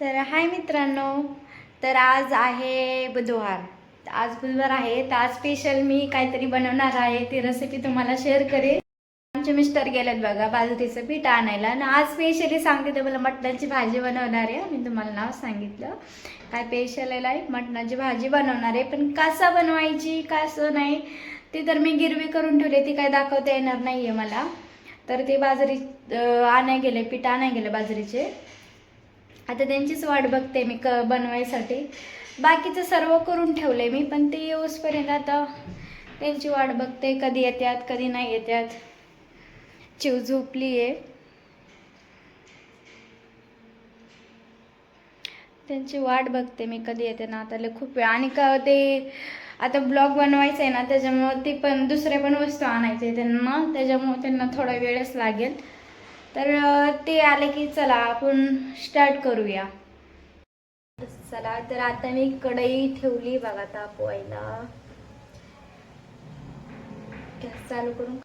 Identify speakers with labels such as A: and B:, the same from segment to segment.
A: तर हाय मित्रांनो तर आज आहे बुधवार. आज बुधवार आहे तर आज स्पेशल मी काहीतरी बनवणार आहे ती रेसिपी तुम्हाला शेअर करेन. आमचे मिस्टर गेलेत बघा बाजरीचं पीठ आणायला. आणि आज स्पेशली सांगते ते मला मटणाची भाजी बनवणार आहे. मी तुम्हाला नाव सांगितलं. काय स्पेशल आहे मटणाची भाजी बनवणार आहे. पण कसं बनवायची कसं नाही ती तर मी गिरवी करून ठेवली ती काय दाखवता येणार नाही आहे मला. तर ते बाजरी आणाय गेले पीठ आणाय गेले बाजरीचे. आता त्यांचीच वाट बघते मी क बनवायसाठी. बाकीचं सर्व करून ठेवलं आहे मी पण ते येऊसपर्यंत आता त्यांची वाट बघते कधी येतात कधी नाही येतात चिव झोपली आहे. त्यांची वाट बघते मी कधी येते ना आता खूप वेळ. आणि का ते आता ब्लॉग बनवायचं आहे ना त्याच्यामुळं ते पण दुसरे पण वस्तू आणायचे त्यांना त्याच्यामुळं त्यांना थोडा वेळच लागेल. तर ते आले की चला आपण स्टार्ट करूया. चला तर आता मी कढई ठेवली. बघा तापवायला गॅस चालू करून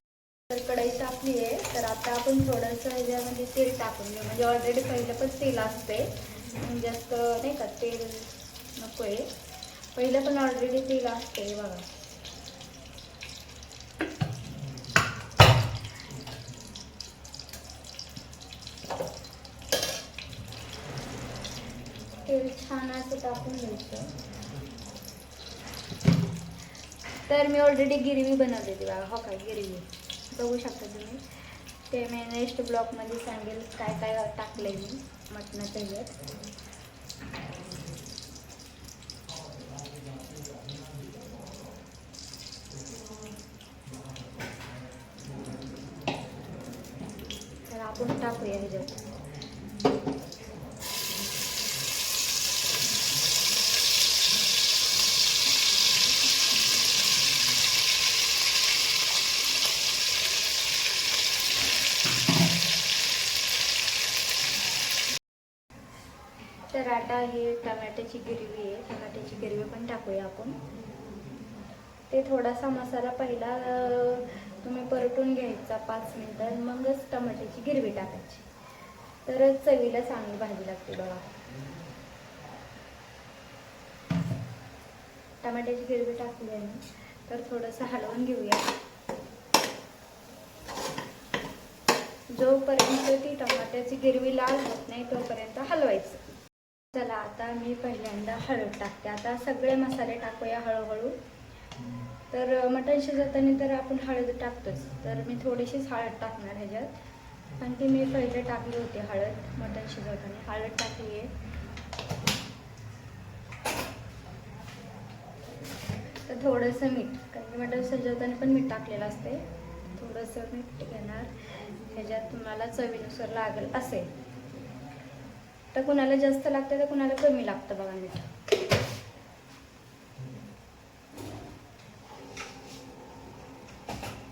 A: तर कढई तापली आहे. तर आता आपण थोडंसं ह्याच्यामध्ये तेल टाकून घेऊ. म्हणजे ऑलरेडी पहिलं पण तेल असते जास्त नाही का तेल नको आहे पहिलं पण ऑलरेडी तेल असते बघा तेल छान असं टाकून घ्यायचं. तर मी ऑलरेडी गिरवी बनवलेली बघा हो काय गिरवी. बघू शकता तुम्ही. ते मी नेक्स्ट ब्लॉकमध्ये सांगेल काय काय टाकलंय मी मटणाच्या ह्याच्यात. तर आपण टाकूया ह्याच्यात. आता हे टमॅट्याची गिरवी आहे. टमॅट्याची गिरवी पण टाकूया आपण. ते थोडासा मसाला पहिला तुम्ही परतून घ्यायचा पाच मिनिटं मगच टमाट्याची गिरवी टाकायची. तरच चवीला चांगली भाजी लागते बघा. टमाट्याची गिरवी टाकली आहे तर थोडंसं हलवून घेऊया. जोपर्यंत ती टमाट्याची गिरवी लाल होत नाही तोपर्यंत हलवायचं. चला आता मी पहिल्यांदा हळद टाकते. आता सगळे मसाले टाकूया हळूहळू. तर मटण शिजवताना तर आपण हळद टाकतोच. तर मी थोडीशीच हळद टाकणार ह्याच्यात. पण ती मी पहिले टाकली होती हळद मटण शिजवताना. हळद टाकली आहे तर थोडंसं मीठ कारण की मटण शिजवताना पण मीठ टाकलेलं असते थोडंसं मीठ घेणार. ह्याच्यात तुम्हाला चवीनुसार लागेल असेल. तर कुणाला जास्त लागतं तर कुणाला कमी लागतं बघा मीठ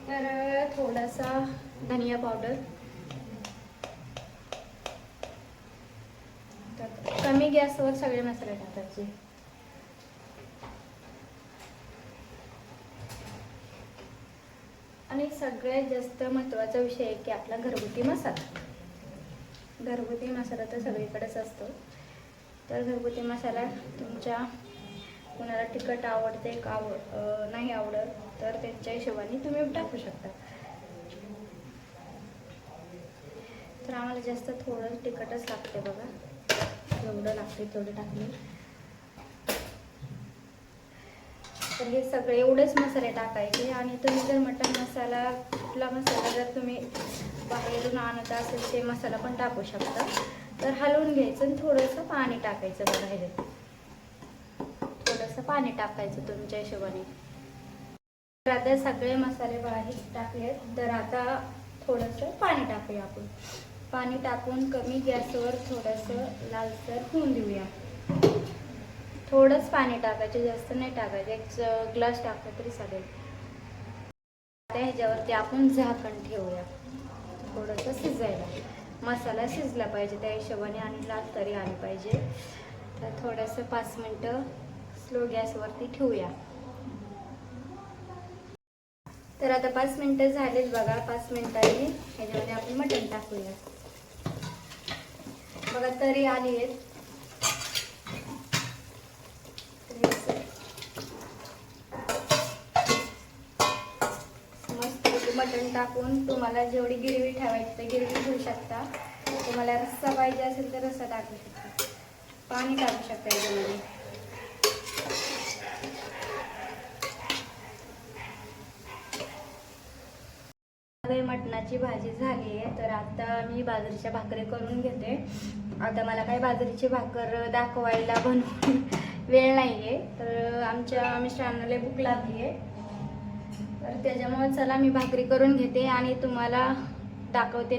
A: तर थोडासा धनिया पावडर. कमी गॅसवर सगळे मसाले टाकायचे. आणि सगळ्यात जास्त महत्त्वाचा विषय आहे की आपला घरगुती मसाला. घरगुती मसाला तर सगळीकडेच असतो. तर घरगुती मसाला तुमच्या कुणाला तिखट आवडते का आवड नाही आवडत तर त्यांच्या हिशोबाने तुम्ही टाकू शकता. तर आम्हाला जास्त थोडं तिखटच लागते बघा. जेवढं लागते तेवढं टाकले तर हे सगळे एवढेच मसाले टाकायचे आणि तुम्ही जर मटण मसाला कुठला मसाला जर तुम्ही बाहेरून आणत असेल ते मसाला पण टाकू शकता. तर हलवून घ्यायचं आणि थोडंसं पाणी टाकायचं बघा ह्याच्यात थोडंसं पाणी टाकायचं तुमच्या हिशोबाने. तर आता सगळे मसाले बाहेर टाकले तर आता थोडंसं पाणी टाकूया आपण. पाणी टाकून कमी गॅसवर थोडंसं लालसर होऊन देऊया. थोडंच पाणी टाकायचं जास्त नाही टाकायचं. एक ग्लास टाकलं तरी चालेल. आता ह्याच्यावरती आपण झाकण ठेवूया. थोडंसं शिजायला. मसाला शिजला पाहिजे त्या हिशोबाने आणि लाल तरी आली पाहिजे. तर थोडंसं पाच मिनटं स्लो गॅसवरती ठेवूया. तर आता पाच मिनटं झालेत बघा पाच मिनटांनी. ह्याच्यामध्ये आपण मटण टाकूया. बघा तरी आली आहेत. पाणी टाकून तुम्हाला जेवढी गिरवी ठेवायची तर गिरवी ठेवू शकता. तुम्हाला रस्सा पाहिजे असेल तर रस्सा टाकू शकता. पाणी टाकू शकता याच्यामध्ये. मटणाची भाजी झाली आहे तर आता मी बाजरीच्या भाकरी करून घेते. आता मला काही बाजरीची भाकर दाखवायला बनवून वेळ नाही आहे तर आमच्या मिस्टरांना लय भूक लागली आहे तर त्याच्यामुळे चला मी भाकरी करून घेते आणि तुम्हाला दाखवते